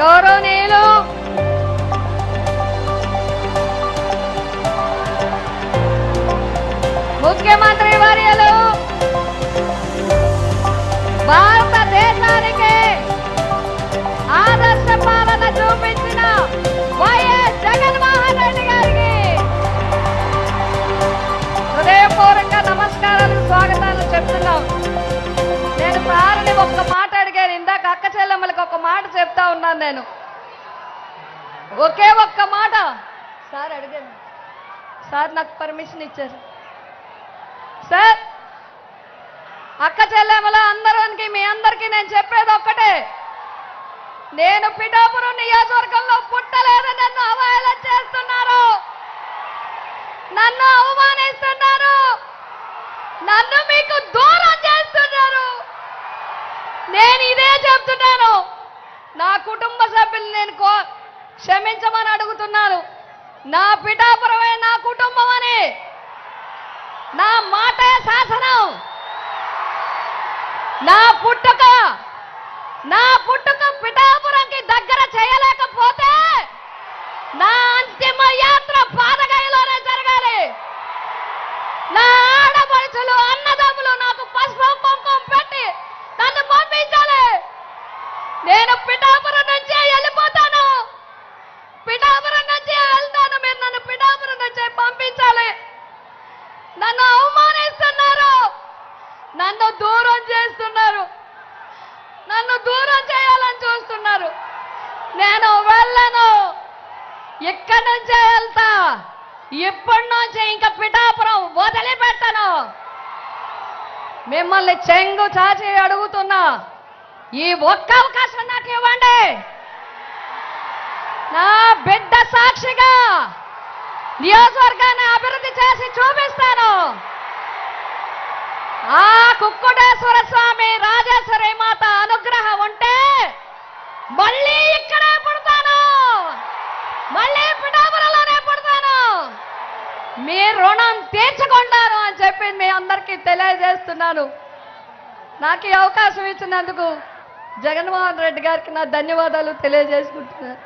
గౌరవనీయులు. ముఖ్యమంత్రి వర్యలు. భారతదేశానికి వాళ్ళకి ఒక మాట చెప్తా ఉన్నాను నేను. ఒకే ఒక్క మాట. సార్ అడిగాను. సార్ నాకు పర్మిషన్ ఇచ్చారు. సార్ అక్క చెల్లెమల అందరికి మీ అందరికీ నేను చెప్పేది ఒక్కటే. నేను పిఠాపురం నియోజకవర్గంలో పుట్టలేదు నన్ను అవహేళన చేస్తున్నారు. నన్ను అవమానిస్తున్నారు. నన్ను మీకు దూరం చేస్తున్నారు. నేను ఇదే చెప్తున్నాను. నా కుటుంబ సభ్యులు నేను కో క్షమించమని అడుగుతున్నాను. నా పిఠాపురమే నా కుటుంబం అని. నా మాటే శాసనం. నా పుట్టుక నా పుట్టుక పిఠాపురంకి దగ్గర చేయలేకపోతే నా అంతిమ యాత్ర పాదగైలోనే జరగాలి. నా ఆడపడుచులు అన్నదమ్ములు నాకు పసుపు పంపం పెట్టి నన్ను పంపించాలి. నేను పిఠాపురం నుంచే వెళ్ళిపోతాను పిఠాపురం నుంచే వెళ్తాను మీరు నన్ను పిఠాపురం నుంచే పంపించాలి నన్ను అవమానిస్తున్నారు నన్ను దూరం చేస్తున్నారు నన్ను దూరం చేయాలని చూస్తున్నారు నేను వెళ్ళను ఇక్కడి నుంచే వెళ్తా? ఇప్పటి నుంచి ఇంకా పిఠాపురం వదిలిపెట్టను? మిమ్మల్ని చెంగు చాచి అడుగుతున్నా. ఈ ఒక్క అవకాశం నాకు ఇవ్వండి. నా బిడ్డ సాక్షిగా నియోజకవర్గాన్ని అభివృద్ధి చేసి చూపిస్తాను. ఆ కుక్కుటేశ్వర రుణం తీర్చుకుంటాను అని చెప్పి మీ అందరికీ తెలియజేస్తున్నాను. నాకు ఈ అవకాశం ఇచ్చినందుకు జగన్మోహన్ రెడ్డి గారికి నా ధన్యవాదాలు తెలియజేసుకుంటున్నాను.